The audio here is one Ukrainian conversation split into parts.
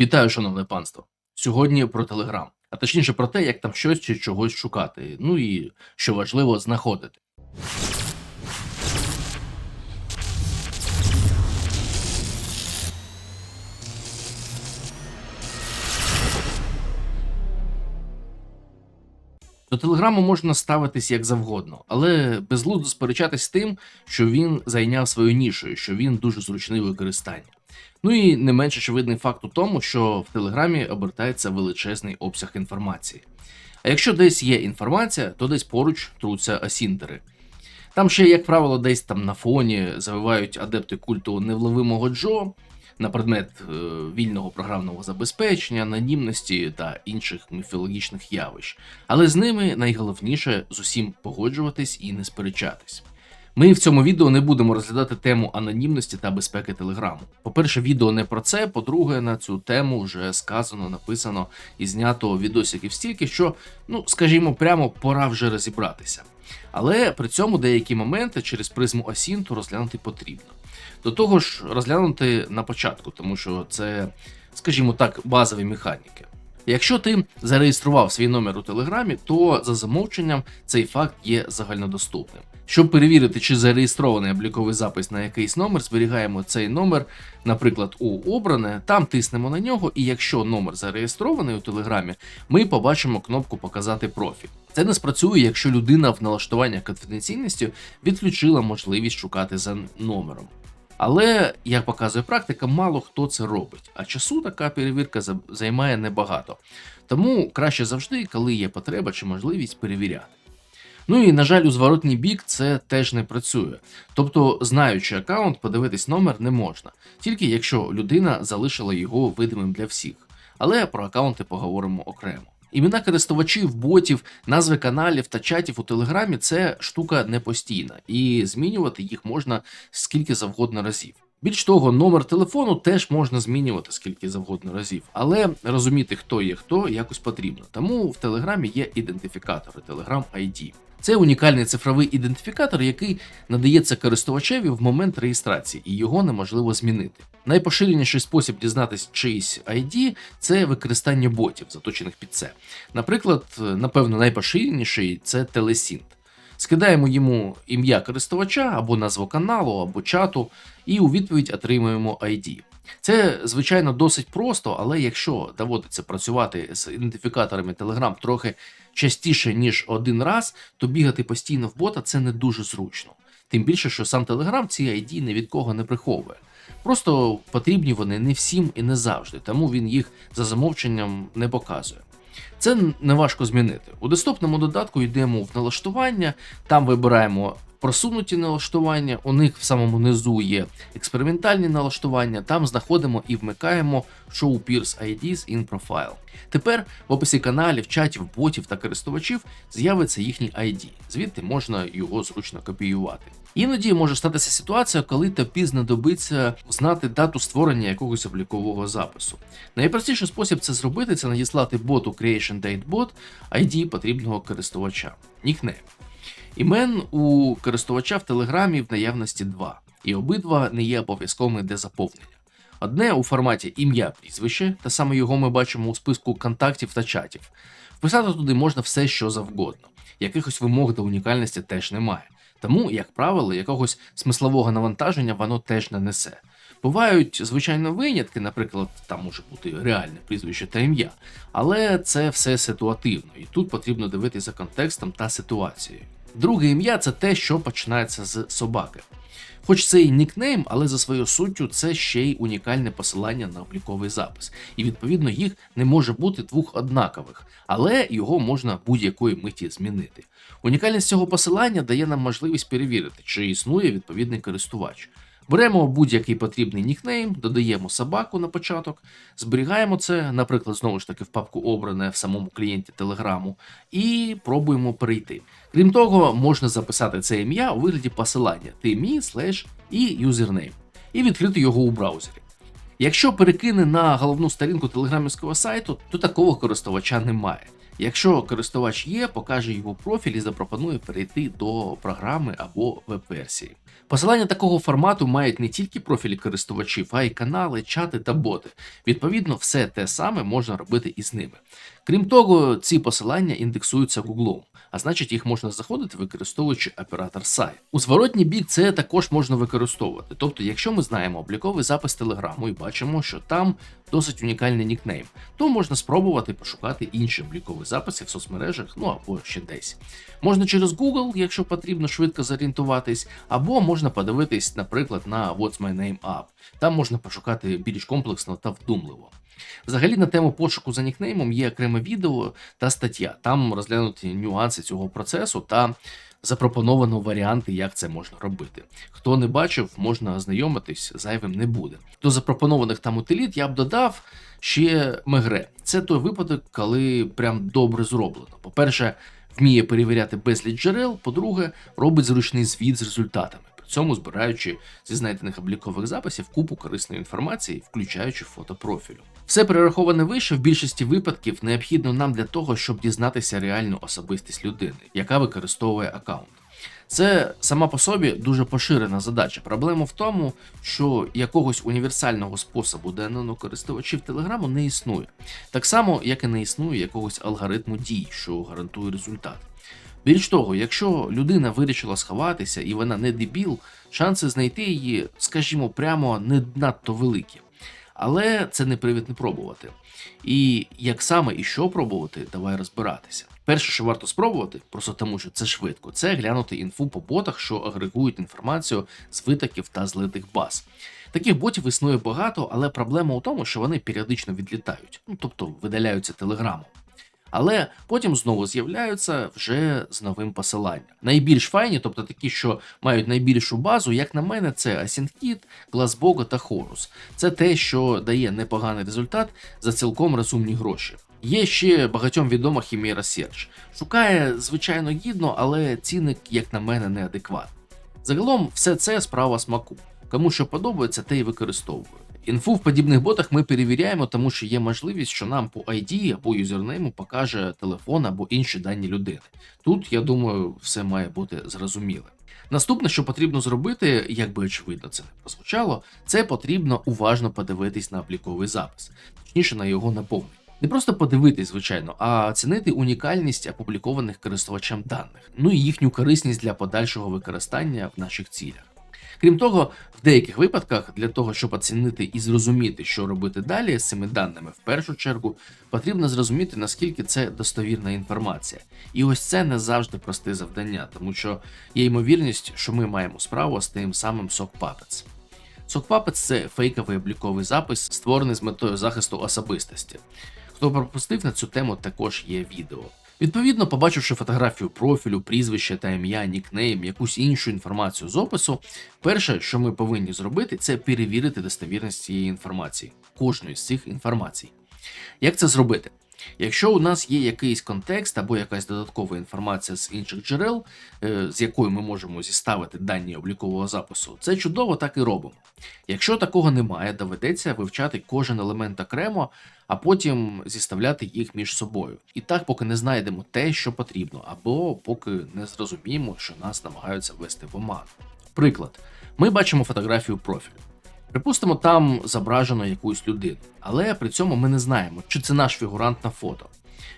Вітаю, шановне панство. Сьогодні про Телеграм, а точніше про те, як там щось чи чогось шукати. Ну і що важливо, знаходити. До телеграму можна ставитись як завгодно, але безглуздо сперечатись тим, що він зайняв свою нішою, що він дуже зручний у використанні. Ну і не менш очевидний факт у тому, що в Телеграмі обертається величезний обсяг інформації. А якщо десь є інформація, то десь поруч труться асінтери. Там ще, як правило, десь там на фоні завивають адепти культу невловимого Джо на предмет е, вільного програмного забезпечення, анонімності та інших міфологічних явищ. Але з ними найголовніше з усім погоджуватись і не сперечатись. Ми в цьому відео не будемо розглядати тему анонімності та безпеки Телеграму. По-перше, відео не про це. По-друге, на цю тему вже сказано, написано і знято відосиків стільки, що, ну скажімо, прямо пора вже розібратися. Але при цьому деякі моменти через призму Асінту розглянути потрібно. До того ж, розглянути на початку, тому що це, скажімо так, базові механіки. Якщо ти зареєстрував свій номер у Телеграмі, то за замовченням цей факт є загальнодоступним. Щоб перевірити, чи зареєстрований обліковий запис на якийсь номер, зберігаємо цей номер, наприклад, у обране, там тиснемо на нього, і якщо номер зареєстрований у Телеграмі, ми побачимо кнопку Показати профіль. Це не спрацює, якщо людина в налаштуваннях конфіденційності відключила можливість шукати за номером. Але, як показує практика, мало хто це робить, а часу така перевірка займає небагато. Тому краще завжди, коли є потреба чи можливість перевіряти. Ну і на жаль, у зворотній бік це теж не працює. Тобто, знаючи аккаунт, подивитись номер не можна, тільки якщо людина залишила його видимим для всіх. Але про аккаунти поговоримо окремо. Імена користувачів, ботів, назви каналів та чатів у Телеграмі це штука непостійна, і змінювати їх можна скільки завгодно разів. Більш того, номер телефону теж можна змінювати скільки завгодно разів, але розуміти, хто є хто, якось потрібно. Тому в Телеграмі є ідентифікатори Telegram ID. Це унікальний цифровий ідентифікатор, який надається користувачеві в момент реєстрації, і його неможливо змінити. Найпоширеніший спосіб дізнатись чиїсь ID – це використання ботів, заточених під це. Наприклад, напевно, найпоширеніший це Телесінт. Скидаємо йому ім'я користувача або назву каналу, або чату, і у відповідь отримуємо ID. Це, звичайно, досить просто, але якщо доводиться працювати з ідентифікаторами Telegram трохи частіше, ніж один раз, то бігати постійно в бота це не дуже зручно. Тим більше, що сам Telegram ці ID ні від кого не приховує. Просто потрібні вони не всім і не завжди, тому він їх за замовченням не показує. Це не важко змінити. У десктопному додатку йдемо в налаштування, там вибираємо просунуті налаштування, у них в самому низу є експериментальні налаштування, там знаходимо і вмикаємо Show Peers IDs in Profile. Тепер в описі каналів, чатів, ботів та користувачів з'явиться їхній ID, звідти можна його зручно копіювати. Іноді може статися ситуація, коли тобі знадобиться знати дату створення якогось облікового запису. Найпростіший спосіб це зробити це надіслати боту Creation Date Bot ID потрібного користувача, нікнейм. Імен у користувача в Телеграмі в наявності два, і обидва не є обов'язковими для заповнення. Одне у форматі ім'я прізвище, та саме його ми бачимо у списку контактів та чатів. Вписати туди можна все, що завгодно. Якихось вимог до унікальності теж немає. Тому, як правило, якогось смислового навантаження воно теж не несе. Бувають, звичайно, винятки, наприклад, там може бути реальне прізвище та ім'я, але це все ситуативно, і тут потрібно дивитися контекстом та ситуацією. Друге ім'я це те, що починається з собаки. Хоч це і нікнейм, але за своєю суттю це ще й унікальне посилання на обліковий запис, і відповідно їх не може бути двох однакових, але його можна будь-якої миті змінити. Унікальність цього посилання дає нам можливість перевірити, чи існує відповідний користувач. Беремо будь-який потрібний нікнейм, додаємо собаку на початок, зберігаємо це, наприклад, знову ж таки в папку обране в самому клієнті Телеграму, і пробуємо перейти. Крім того, можна записати це ім'я у вигляді посилання тимі, слеш і юзернейм, і відкрити його у браузері. Якщо перекине на головну сторінку телеграмівського сайту, то такого користувача немає. Якщо користувач є, покаже його профіль і запропонує перейти до програми або веб-версії. Посилання такого формату мають не тільки профілі користувачів, а й канали, чати та боти. Відповідно, все те саме можна робити і з ними. Крім того, ці посилання індексуються Google, а значить їх можна заходити, використовуючи оператор SAI. У зворотній бік це також можна використовувати. Тобто, якщо ми знаємо обліковий запис Телеграму і бачимо, що там досить унікальний нікнейм, то можна спробувати пошукати інші облікові записи в соцмережах, ну або ще десь. Можна через Google, якщо потрібно швидко зорієнтуватись, або можна подивитись, наприклад, на What's My Name App. Там можна пошукати більш комплексно та вдумливо. Взагалі на тему пошуку за нікнеймом є окреме відео та стаття. Там розглянуті нюанси цього процесу та запропоновано варіанти, як це можна робити. Хто не бачив, можна ознайомитись, зайвим не буде. До запропонованих там утиліт я б додав ще мегре. Це той випадок, коли прям добре зроблено. По-перше, вміє перевіряти безліч джерел, по-друге, робить зручний звіт з результатами. Цьому збираючи зі знайдених облікових записів купу корисної інформації, включаючи фото профілю. Все перераховане вище в більшості випадків необхідно нам для того, щоб дізнатися реальну особистість людини, яка використовує аккаунт. Це сама по собі дуже поширена задача. Проблема в тому, що якогось універсального способу ДНН користувачів Телеграму не існує, так само, як і не існує якогось алгоритму дій, що гарантує результат. Більш того, якщо людина вирішила сховатися і вона не дебіл, шанси знайти її, скажімо, прямо не надто великі. Але це не привід не пробувати. І як саме і що пробувати, давай розбиратися. Перше, що варто спробувати, просто тому що це швидко, це глянути інфу по ботах, що агрегують інформацію з витоків та злитих баз. Таких ботів існує багато, але проблема у тому, що вони періодично відлітають, ну тобто видаляються телеграмом. Але потім знову з'являються вже з новим посиланням. Найбільш файні, тобто такі, що мають найбільшу базу, як на мене, це AsyncKit, Glassbogo та Horus. Це те, що дає непоганий результат за цілком розумні гроші. Є ще багатьом відома Chimera Search. Шукає, звичайно, гідно, але цінник, як на мене, неадекватний. Загалом, все це справа смаку. Кому що подобається, те й використовує. Інфу в подібних ботах ми перевіряємо, тому що є можливість, що нам по ID або юзернейму покаже телефон або інші дані людини. Тут, я думаю, все має бути зрозуміле. Наступне, що потрібно зробити, як би очевидно це не прозвучало, це потрібно уважно подивитись на обліковий запис, точніше на його наповнення. Не просто подивитись, звичайно, а оцінити унікальність опублікованих користувачам даних, ну і їхню корисність для подальшого використання в наших цілях. Крім того, в деяких випадках для того, щоб оцінити і зрозуміти, що робити далі з цими даними, в першу чергу потрібно зрозуміти, наскільки це достовірна інформація. І ось це не завжди просте завдання, тому що є ймовірність, що ми маємо справу з тим самим. Sock Puppets – це фейковий обліковий запис, створений з метою захисту особистості. Хто пропустив на цю тему, також є відео. Відповідно, побачивши фотографію профілю, прізвище та ім'я, нікнейм, якусь іншу інформацію з опису, перше, що ми повинні зробити, це перевірити достовірність цієї інформації, кожної з цих інформацій. Як це зробити? Якщо у нас є якийсь контекст або якась додаткова інформація з інших джерел, е, з якою ми можемо зіставити дані облікового запису, це чудово так і робимо. Якщо такого немає, доведеться вивчати кожен елемент окремо, а потім зіставляти їх між собою. І так, поки не знайдемо те, що потрібно, або поки не зрозуміємо, що нас намагаються ввести в оману. Приклад, ми бачимо фотографію профілю. Припустимо, там зображено якусь людину, але при цьому ми не знаємо, чи це наш фігурант на фото.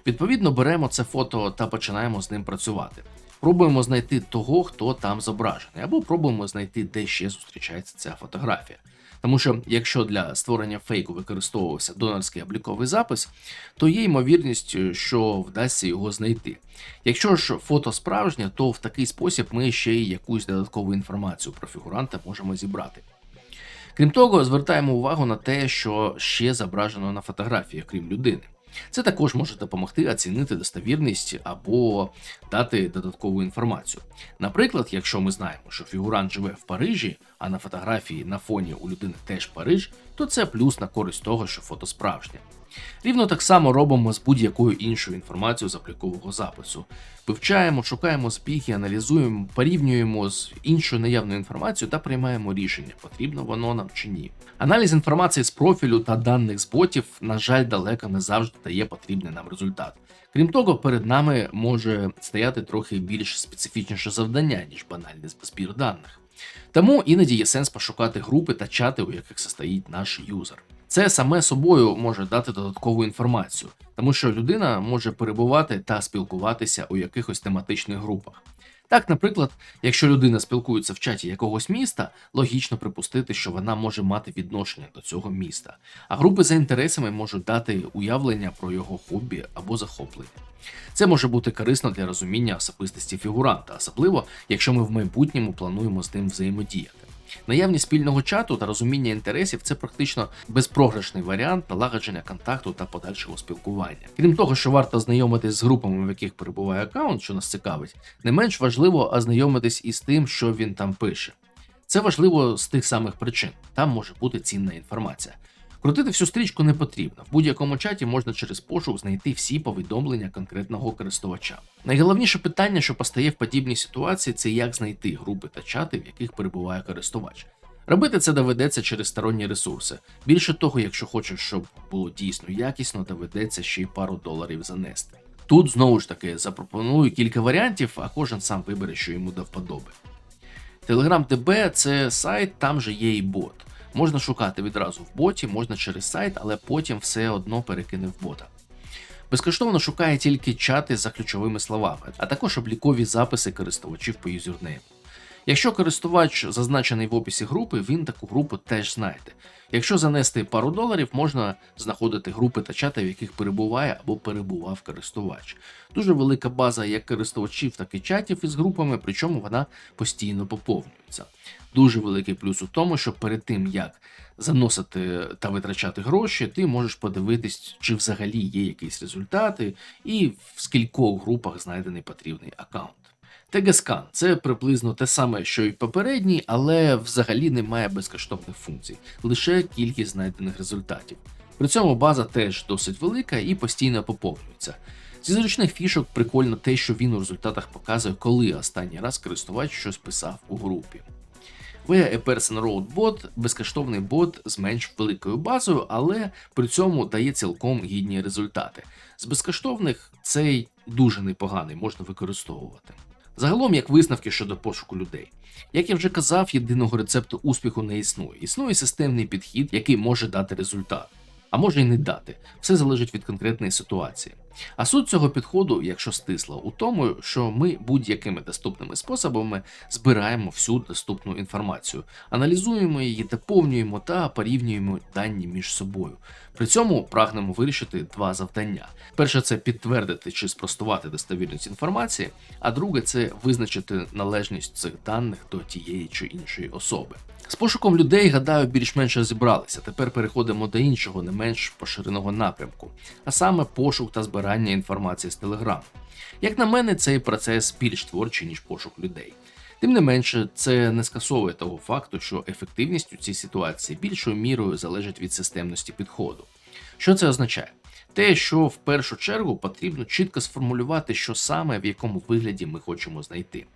Відповідно, беремо це фото та починаємо з ним працювати. Пробуємо знайти того, хто там зображений, або пробуємо знайти, де ще зустрічається ця фотографія. Тому що якщо для створення фейку використовувався донорський обліковий запис, то є ймовірність, що вдасться його знайти. Якщо ж фото справжнє, то в такий спосіб ми ще й якусь додаткову інформацію про фігуранта можемо зібрати. Крім того, звертаємо увагу на те, що ще зображено на фотографіях, крім людини. Це також може допомогти оцінити достовірність або дати додаткову інформацію. Наприклад, якщо ми знаємо, що фігурант живе в Парижі, а на фотографії на фоні у людини теж Париж, то це плюс на користь того, що фото справжнє. Рівно так само робимо з будь-якою іншою інформацією з облікового запису. Вивчаємо, шукаємо збіги, аналізуємо, порівнюємо з іншою наявною інформацією та приймаємо рішення, потрібно воно нам чи ні. Аналіз інформації з профілю та даних з ботів, на жаль, далеко не завжди дає потрібний нам результат. Крім того, перед нами може стояти трохи більш специфічніше завдання, ніж банальний збір даних. Тому іноді є сенс пошукати групи та чати, у яких состоїть наш юзер. Це саме собою може дати додаткову інформацію, тому що людина може перебувати та спілкуватися у якихось тематичних групах. Так, наприклад, якщо людина спілкується в чаті якогось міста, логічно припустити, що вона може мати відношення до цього міста, а групи за інтересами можуть дати уявлення про його хобі або захоплення. Це може бути корисно для розуміння особистості фігуранта, особливо якщо ми в майбутньому плануємо з ним взаємодіяти. Наявність спільного чату та розуміння інтересів це практично безпрограшний варіант налагодження контакту та подальшого спілкування. Крім того, що варто знайомитись з групами, в яких перебуває аккаунт, що нас цікавить, не менш важливо ознайомитись із тим, що він там пише. Це важливо з тих самих причин, там може бути цінна інформація. Крутити всю стрічку не потрібно. В будь-якому чаті можна через пошук знайти всі повідомлення конкретного користувача. Найголовніше питання, що постає в подібній ситуації, це як знайти групи та чати, в яких перебуває користувач. Робити це доведеться через сторонні ресурси. Більше того, якщо хочеш, щоб було дійсно якісно, доведеться ще й пару доларів занести. Тут знову ж таки запропоную кілька варіантів, а кожен сам вибере, що йому до вподоби. TelegramDB – це сайт, там же є і бот. Можна шукати відразу в боті, можна через сайт, але потім все одно перекине в бота. Безкоштовно шукає тільки чати за ключовими словами, а також облікові записи користувачів по юзернейму. Якщо користувач зазначений в описі групи, він таку групу теж знайде. Якщо занести пару доларів, можна знаходити групи та чати, в яких перебуває або перебував користувач. Дуже велика база як користувачів, так і чатів із групами, причому вона постійно поповнюється. Дуже великий плюс у тому, що перед тим як заносити та витрачати гроші, ти можеш подивитись, чи взагалі є якісь результати, і в скількох групах знайдений потрібний аккаунт. TGScan – це приблизно те саме, що й попередній, але взагалі немає безкоштовних функцій, лише кількість знайдених результатів. При цьому база теж досить велика і постійно поповнюється. Зі зручних фішок прикольно те, що він у результатах показує, коли останній раз користувач щось писав у групі. Wea Person Road Bot – безкоштовний бот з менш великою базою, але при цьому дає цілком гідні результати. З безкоштовних цей дуже непоганий, можна використовувати. Загалом, як висновки щодо пошуку людей. Як я вже казав, єдиного рецепту успіху не існує. Існує системний підхід, який може дати результат, а може й не дати. Все залежить від конкретної ситуації. А суть цього підходу, якщо стисло, у тому, що ми будь-якими доступними способами збираємо всю доступну інформацію, аналізуємо її, доповнюємо та порівнюємо дані між собою. При цьому прагнемо вирішити два завдання: перше це підтвердити чи спростувати достовірність інформації, а друге це визначити належність цих даних до тієї чи іншої особи. З пошуком людей, гадаю, більш-менш розібралися. Тепер переходимо до іншого, не менш поширеного напрямку, а саме пошук та збирання інформації з Telegram. Як на мене, цей процес більш творчий, ніж пошук людей. Тим не менше, це не скасовує того факту, що ефективність у цій ситуації більшою мірою залежить від системності підходу. Що це означає? Те, що в першу чергу потрібно чітко сформулювати, що саме в якому вигляді ми хочемо знайти.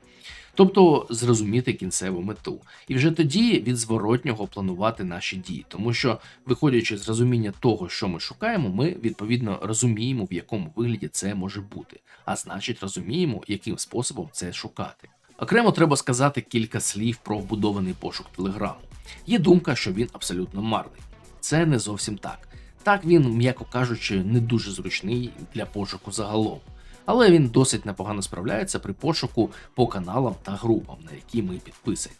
Тобто зрозуміти кінцеву мету, і вже тоді від зворотнього планувати наші дії, тому що, виходячи з розуміння того, що ми шукаємо, ми відповідно розуміємо, в якому вигляді це може бути, а значить, розуміємо, яким способом це шукати. Окремо треба сказати кілька слів про вбудований пошук телеграму. Є думка, що він абсолютно марний. Це не зовсім так. Так він, м'яко кажучи, не дуже зручний для пошуку загалом, але він досить непогано справляється при пошуку по каналам та групам, на які ми підписані.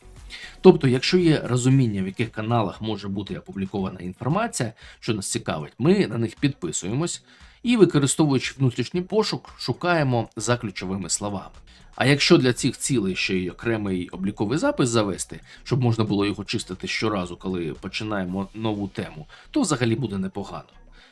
Тобто, якщо є розуміння, в яких каналах може бути опублікована інформація, що нас цікавить, ми на них підписуємось і, використовуючи внутрішній пошук, шукаємо за ключовими словами. А якщо для цих цілей ще й окремий обліковий запис завести, щоб можна було його чистити щоразу, коли починаємо нову тему, то взагалі буде непогано.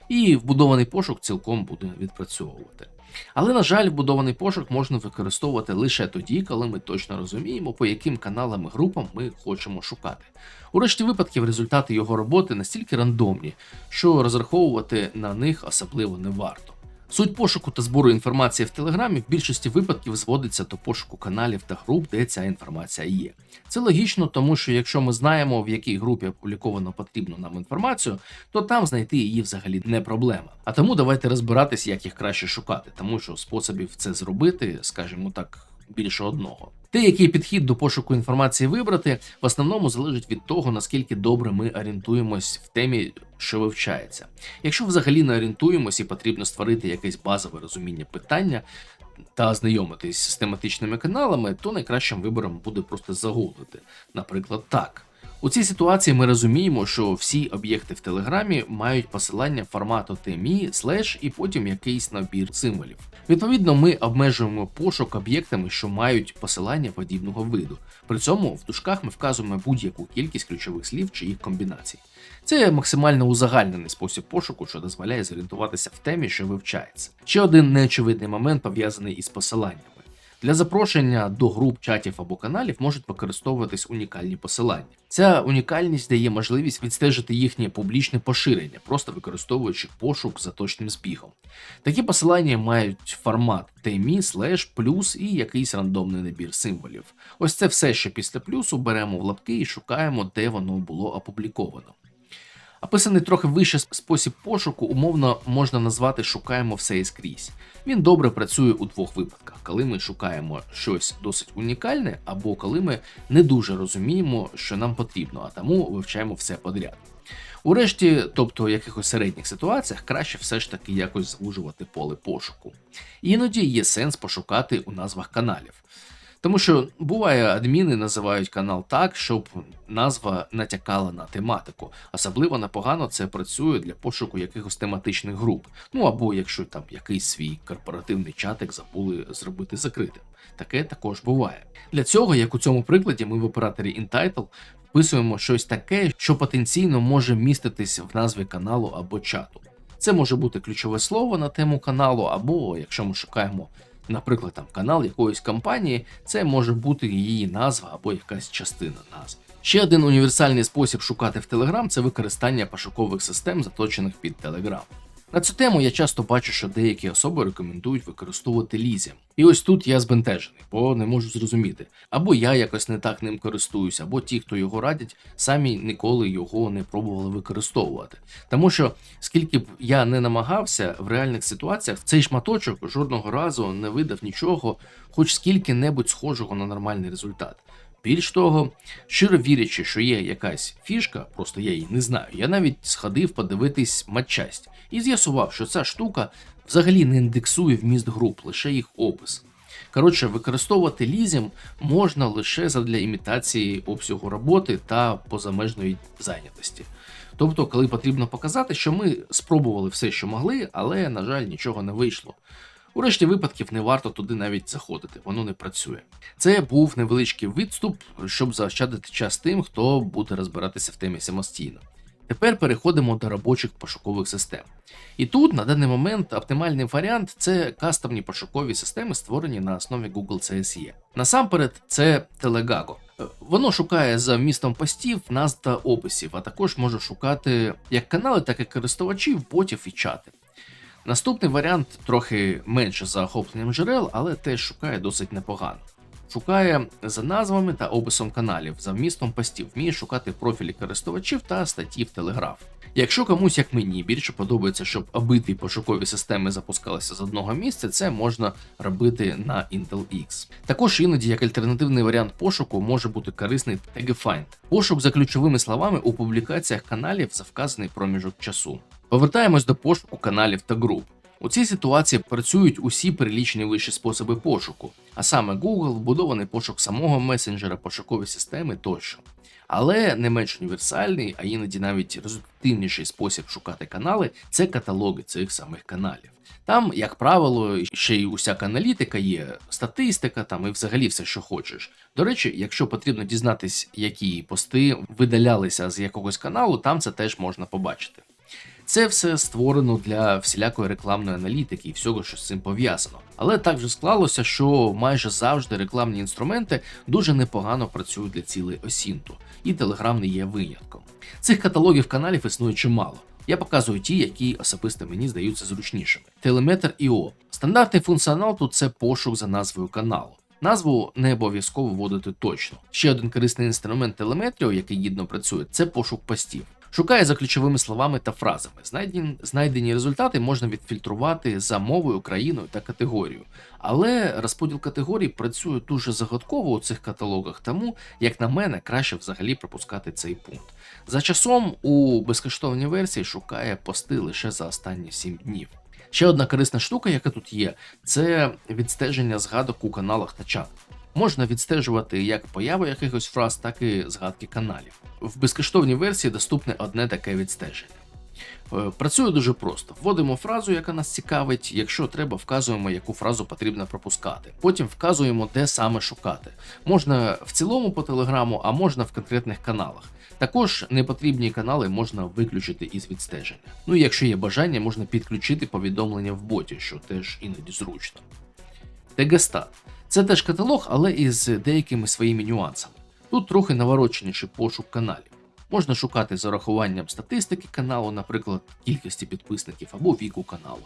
і вбудований пошук цілком буде відпрацьовувати. Але, на жаль, вбудований пошук можна використовувати лише тоді, коли ми точно розуміємо, по яким каналам і групам ми хочемо шукати. У решті випадків результати його роботи настільки рандомні, що розраховувати на них особливо не варто. Суть пошуку та збору інформації в Телеграмі в більшості випадків зводиться до пошуку каналів та груп, де ця інформація є. Це логічно, тому що якщо ми знаємо, в якій групі опубліковано потрібну нам інформацію, то там знайти її взагалі не проблема. А тому давайте розбиратись, як їх краще шукати, тому що способів це зробити, скажімо так, більше одного. Те, який підхід до пошуку інформації вибрати, в основному залежить від того, наскільки добре ми орієнтуємось в темі, що вивчається. Якщо взагалі не орієнтуємось і потрібно створити якесь базове розуміння питання та ознайомитись з тематичними каналами, то найкращим вибором буде просто загуглити. Наприклад, так. У цій ситуації ми розуміємо, що всі об'єкти в Телеграмі мають посилання формату TMI, слеш і потім якийсь набір символів. Відповідно, ми обмежуємо пошук об'єктами, що мають посилання подібного виду. При цьому в дужках ми вказуємо будь-яку кількість ключових слів чи їх комбінацій. Це максимально узагальнений спосіб пошуку, що дозволяє зорієнтуватися в темі, що вивчається. Ще один неочевидний момент пов'язаний із посиланнями. Для запрошення до груп, чатів або каналів можуть використовуватись унікальні посилання. Ця унікальність дає можливість відстежити їхнє публічне поширення, просто використовуючи пошук за точним збігом. Такі посилання мають формат TMI, слеш, плюс і якийсь рандомний набір символів. Ось це все, що після плюсу беремо в лапки і шукаємо, де воно було опубліковано. Описаний трохи вище спосіб пошуку умовно можна назвати шукаємо все і скрізь. Він добре працює у двох випадках: коли ми шукаємо щось досить унікальне, або коли ми не дуже розуміємо, що нам потрібно, а тому вивчаємо все подряд. Урешті, тобто в якихось середніх ситуаціях, краще все ж таки якось звужувати поле пошуку. Іноді є сенс пошукати у назвах каналів. Тому що буває, адміни називають канал так, щоб назва натякала на тематику. Особливо непогано це працює для пошуку якихось тематичних груп. Ну або якщо там якийсь свій корпоративний чатик забули зробити закритим. Таке також буває. Для цього, як у цьому прикладі, ми в операторі InTitle вписуємо щось таке, що потенційно може міститись в назві каналу або чату. Це може бути ключове слово на тему каналу, або якщо ми шукаємо наприклад, там канал якоїсь компанії, це може бути її назва або якась частина назви. Ще один універсальний спосіб шукати в Telegram – це використання пошукових систем, заточених під Telegram. На цю тему я часто бачу, що деякі особи рекомендують використовувати лізім. І ось тут я збентежений, бо не можу зрозуміти. Або я якось не так ним користуюсь, або ті, хто його радять, самі ніколи його не пробували використовувати. Тому що скільки б я не намагався в реальних ситуаціях, цей шматочок жодного разу не видав нічого, хоч скільки-небудь схожого на нормальний результат. Більш того, щиро вірячи, що є якась фішка, просто я її не знаю. Я навіть сходив подивитись матчасть і з'ясував, що ця штука взагалі не індексує вміст груп, лише їх опис. Коротше, використовувати лізім можна лише задля імітації обсягу роботи та позамежної зайнятості. Тобто, коли потрібно показати, що ми спробували все, що могли, але, на жаль, нічого не вийшло. У решті випадків не варто туди навіть заходити, воно не працює. Це був невеличкий відступ, щоб заощадити час тим, хто буде розбиратися в темі самостійно. Тепер переходимо до робочих пошукових систем. І тут на даний момент оптимальний варіант це кастомні пошукові системи, створені на основі Google CSE. Насамперед, це Telegago. Воно шукає за вмістом постів, назв та описів, а також може шукати як канали, так і користувачів, ботів і чати. Наступний варіант трохи менше за охопленням джерел, але теж шукає досить непогано. Шукає за назвами та описом каналів, за вмістом постів, вміє шукати профілі користувачів та статті в Телеграф. Якщо комусь, як мені, більше подобається, щоб обидві пошукові системи запускалися з одного місця, це можна робити на Intel X. Також іноді як альтернативний варіант пошуку може бути корисний TagFind. Пошук за ключовими словами у публікаціях каналів за вказаний проміжок часу. Повертаємось до пошуку каналів та груп. У цій ситуації працюють усі перелічені вищі способи пошуку, а саме Google, вбудований пошук самого месенджера, пошукові системи тощо. Але не менш універсальний, а іноді навіть результативніший спосіб шукати канали це каталоги цих самих каналів. Там, як правило, ще й усяка аналітика є, статистика там і взагалі все, що хочеш. До речі, якщо потрібно дізнатись, які пости видалялися з якогось каналу, там це теж можна побачити. Це все створено для всілякої рекламної аналітики і всього, що з цим пов'язано. Але так вже склалося, що майже завжди рекламні інструменти дуже непогано працюють для цілей осінту, і Telegram не є винятком. Цих каталогів каналів існує чимало. Я показую ті, які особисто мені здаються зручнішими. Телеметр IO. Стандартний функціонал тут це пошук за назвою каналу. Назву не обов'язково вводити точно. Ще один корисний інструмент телеметріо, який гідно працює, це пошук постів. Шукає за ключовими словами та фразами. Знайдені, знайдені результати можна відфільтрувати за мовою, країною та категорією. Але розподіл категорій працює дуже загадково у цих каталогах, тому, як на мене, краще взагалі пропускати цей пункт. За часом у безкоштовній версії шукає пости лише за останні 7 днів. Ще одна корисна штука, яка тут є, це відстеження згадок у каналах та чатах. Можна відстежувати як появу якихось фраз, так і згадки каналів. В безкоштовній версії доступне одне таке відстеження. Е, Працює дуже просто. Вводимо фразу, яка нас цікавить. Якщо треба, вказуємо, яку фразу потрібно пропускати. Потім вказуємо, де саме шукати. Можна в цілому по телеграму, а можна в конкретних каналах. Також непотрібні канали можна виключити із відстеження. Ну і якщо є бажання, можна підключити повідомлення в боті, що теж іноді зручно. Тегестат. Це теж каталог, але із деякими своїми нюансами. Тут трохи навороченіший пошук каналів. Можна шукати за урахуванням статистики каналу, наприклад, кількості підписників або віку каналу.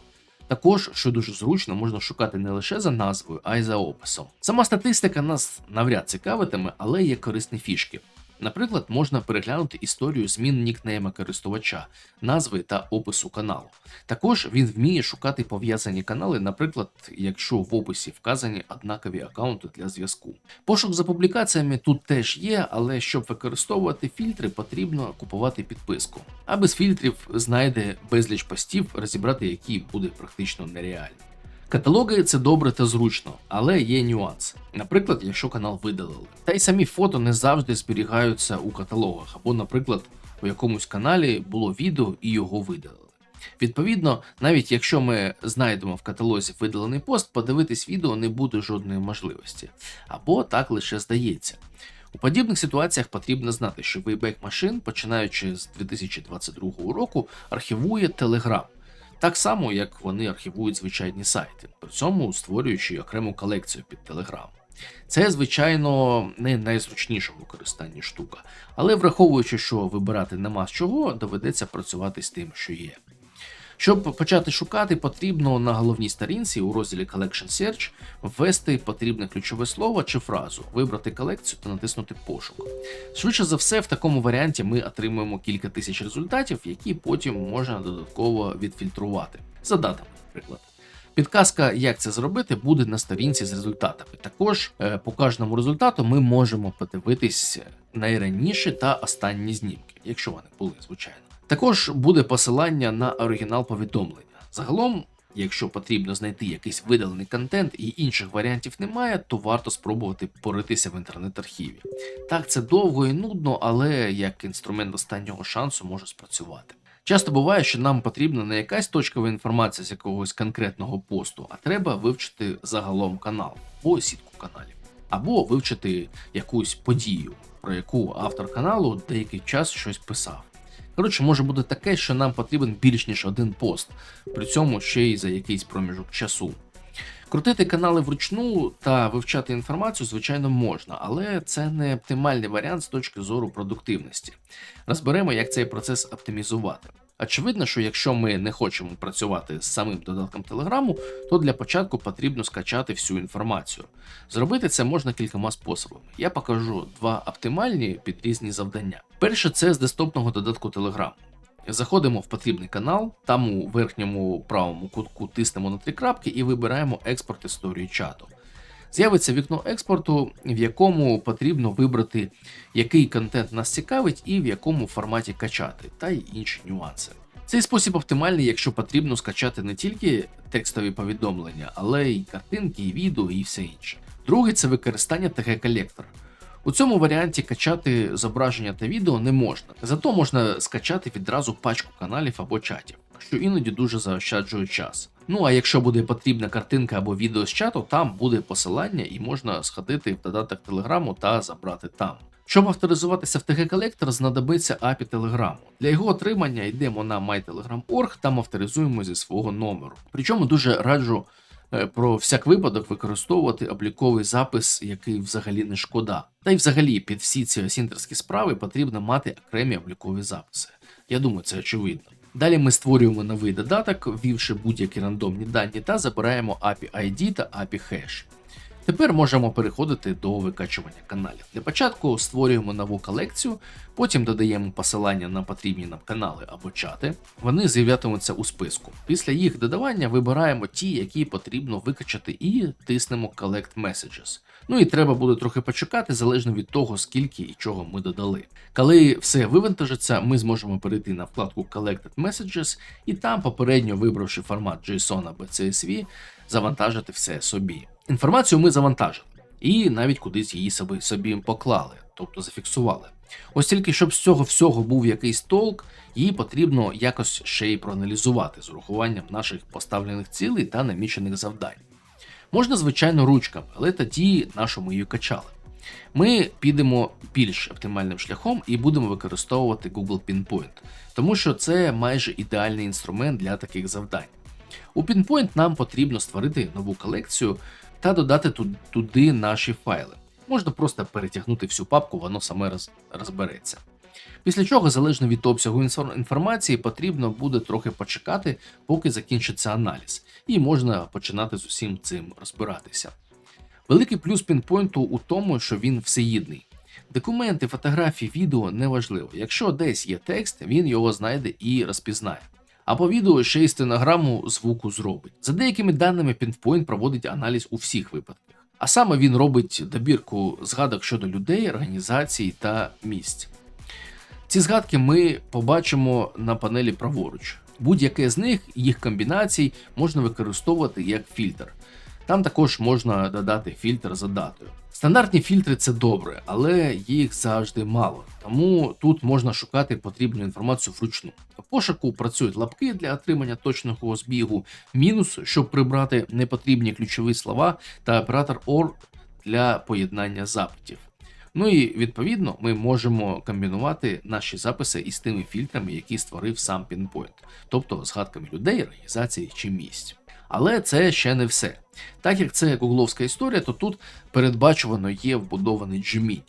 Також, що дуже зручно, можна шукати не лише за назвою, а й за описом. Сама статистика нас навряд цікавитиме, але є корисні фішки. Наприклад, можна переглянути історію змін нікнейма користувача, назви та опису каналу. Також він вміє шукати пов'язані канали, наприклад, якщо в описі вказані однакові аккаунти для зв'язку. Пошук за публікаціями тут теж є, але щоб використовувати фільтри, потрібно купувати підписку. А без фільтрів знайде безліч постів, розібрати які буде практично нереально. Каталоги це добре та зручно, але є нюанс. Наприклад, якщо канал видалили. Та й самі фото не завжди зберігаються у каталогах, або, наприклад, у якомусь каналі було відео і його видалили. Відповідно, навіть якщо ми знайдемо в каталозі видалений пост, подивитись відео не буде жодної можливості. Або так лише здається. У подібних ситуаціях потрібно знати, що Wayback Machine, починаючи з 2022 року, архівує Telegram. Так само, як вони архівують звичайні сайти, при цьому створюючи окрему колекцію під Telegram. Це, звичайно, не найзручніша в використанні штука, але враховуючи, що вибирати нема з чого, доведеться працювати з тим, що є. Щоб почати шукати, потрібно на головній сторінці у розділі Collection Search ввести потрібне ключове слово чи фразу, вибрати колекцію та натиснути пошук. Швидше за все, в такому варіанті ми отримуємо кілька тисяч результатів, які потім можна додатково відфільтрувати. За датами, наприклад. Підказка, як це зробити, буде на сторінці з результатами. Також е, по кожному результату ми можемо подивитись найраніші та останні знімки, якщо вони були, звичайно. Також буде посилання на оригінал повідомлення. Загалом, якщо потрібно знайти якийсь видалений контент і інших варіантів немає, то варто спробувати поритися в інтернет-архіві. Так, це довго і нудно, але як інструмент останнього шансу може спрацювати. Часто буває, що нам потрібна не якась точкова інформація з якогось конкретного посту, а треба вивчити загалом канал або сітку каналів, або вивчити якусь подію, про яку автор каналу деякий час щось писав. Коротше, може бути таке, що нам потрібен більш ніж один пост, при цьому ще й за якийсь проміжок часу. Крутити канали вручну та вивчати інформацію, звичайно, можна, але це не оптимальний варіант з точки зору продуктивності. Розберемо, як цей процес оптимізувати. Очевидно, що якщо ми не хочемо працювати з самим додатком Телеграму, то для початку потрібно скачати всю інформацію. Зробити це можна кількома способами. Я покажу два оптимальні під різні завдання. Перше це з десктопного додатку Telegram. Заходимо в потрібний канал, там у верхньому правому кутку тиснемо на три крапки і вибираємо експорт історії чату. З'явиться вікно експорту, в якому потрібно вибрати, який контент нас цікавить і в якому форматі качати, та й інші нюанси. Цей спосіб оптимальний, якщо потрібно скачати не тільки текстові повідомлення, але й картинки, і відео, і все інше. Другий це використання TG-колектора. У цьому варіанті качати зображення та відео не можна, зато можна скачати відразу пачку каналів або чатів, що іноді дуже заощаджує час. Ну а якщо буде потрібна картинка або відео з чату, там буде посилання і можна сходити в додаток телеграму та забрати там. Щоб авторизуватися в TG Collector, знадобиться API Telegram. Для його отримання йдемо на mytelegram.org, там авторизуємо зі свого номеру. Причому дуже раджу е, про всяк випадок використовувати обліковий запис, який взагалі не шкода. Та й взагалі під всі ці осінтерські справи потрібно мати окремі облікові записи. Я думаю, це очевидно. Далі ми створюємо новий додаток, ввівши будь-які рандомні дані та забираємо API ID та API Hash. Тепер можемо переходити до викачування каналів. Для початку створюємо нову колекцію, потім додаємо посилання на потрібні нам канали або чати. Вони з'являтимуться у списку. Після їх додавання вибираємо ті, які потрібно викачати, і тиснемо Collect Messages. Ну і треба буде трохи почекати, залежно від того, скільки і чого ми додали. Коли все вивантажиться, ми зможемо перейти на вкладку Collected Messages і там, попередньо вибравши формат JSON або CSV, завантажити все собі. Інформацію ми завантажили і навіть кудись її собі, собі поклали, тобто зафіксували. Ось тільки щоб з цього всього був якийсь толк, її потрібно якось ще й проаналізувати з урахуванням наших поставлених цілей та намічених завдань. Можна, звичайно, ручками, але тоді нашому її качали. Ми підемо більш оптимальним шляхом і будемо використовувати Google Pinpoint, тому що це майже ідеальний інструмент для таких завдань. У Pinpoint нам потрібно створити нову колекцію та додати туди наші файли. Можна просто перетягнути всю папку, воно саме розбереться. Після чого, залежно від обсягу інформації, потрібно буде трохи почекати, поки закінчиться аналіз, і можна починати з усім цим розбиратися. Великий плюс пінпойнту у тому, що він всеїдний. Документи, фотографії, відео неважливо. Якщо десь є текст, він його знайде і розпізнає. А по відео ще й стенограму звуку зробить. За деякими даними, Pinpoint проводить аналіз у всіх випадках. А саме він робить добірку згадок щодо людей, організацій та місць. Ці згадки ми побачимо на панелі праворуч. Будь-яке з них, їх комбінацій можна використовувати як фільтр. Там також можна додати фільтр за датою. Стандартні фільтри це добре, але їх завжди мало, тому тут можна шукати потрібну інформацію вручну. В пошуку працюють лапки для отримання точного збігу, мінус, щоб прибрати непотрібні ключові слова, та оператор OR для поєднання запитів. Ну і відповідно ми можемо комбінувати наші записи із тими фільтрами, які створив сам Pinpoint, тобто згадками людей, організацій чи місць. Але це ще не все. Так як це гугловська історія, то тут передбачувано є вбудований Gemini,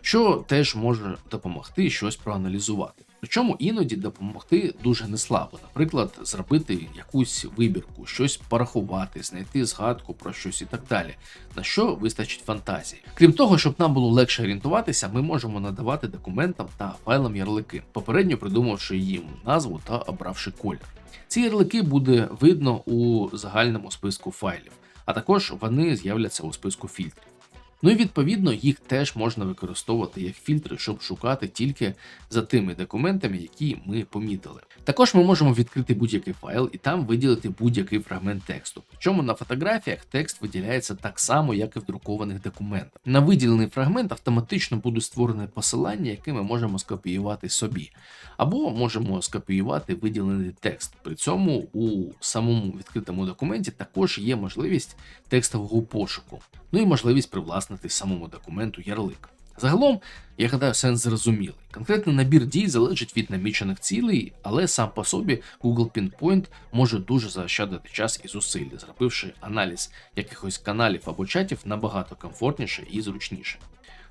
що теж може допомогти щось проаналізувати. Причому іноді допомогти дуже неслабо. Наприклад, зробити якусь вибірку, щось порахувати, знайти згадку про щось і так далі, на що вистачить фантазії. Крім того, щоб нам було легше орієнтуватися, ми можемо надавати документам та файлам ярлики, попередньо придумавши їм назву та обравши колір. Ці ярлики буде видно у загальному списку файлів, а також вони з'являться у списку фільтрів. Ну і відповідно їх теж можна використовувати як фільтри, щоб шукати тільки за тими документами, які ми помітили. Також ми можемо відкрити будь-який файл і там виділити будь-який фрагмент тексту. Причому на фотографіях текст виділяється так само, як і в друкованих документах. На виділений фрагмент автоматично буде створене посилання, яке ми можемо скопіювати собі, або можемо скопіювати виділений текст. При цьому у самому відкритому документі також є можливість текстового пошуку, ну і можливість привласнити самому документу ярлик. Загалом, я гадаю, сенс зрозумілий. Конкретний набір дій залежить від намічених цілей, але сам по собі Google Pinpoint може дуже заощадити час і зусиль, зробивши аналіз якихось каналів або чатів набагато комфортніше і зручніше.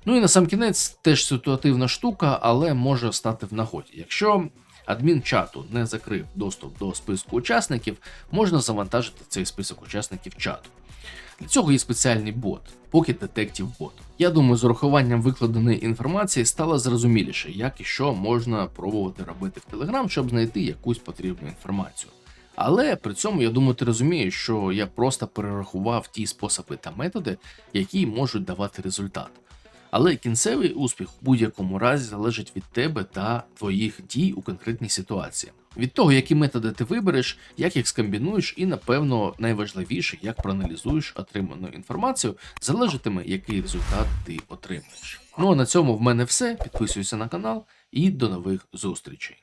Ну і на сам кінець теж ситуативна штука, але може стати в нагоді. Якщо адмін чату не закрив доступ до списку учасників, можна завантажити цей список учасників чату. Для цього є спеціальний бот, Pocket Detective Bot. Я думаю, з урахуванням викладеної інформації стало зрозуміліше, як і що можна пробувати робити в Telegram, щоб знайти якусь потрібну інформацію. Але при цьому я думаю, ти розумієш, що я просто перерахував ті способи та методи, які можуть давати результат. Але кінцевий успіх у будь-якому разі залежить від тебе та твоїх дій у конкретній ситуації. Від того, які методи ти вибереш, як їх скомбінуєш, і напевно найважливіше, як проаналізуєш отриману інформацію, залежатиме, який результат ти отримаєш. Ну а на цьому в мене все. Підписуйся на канал і до нових зустрічей.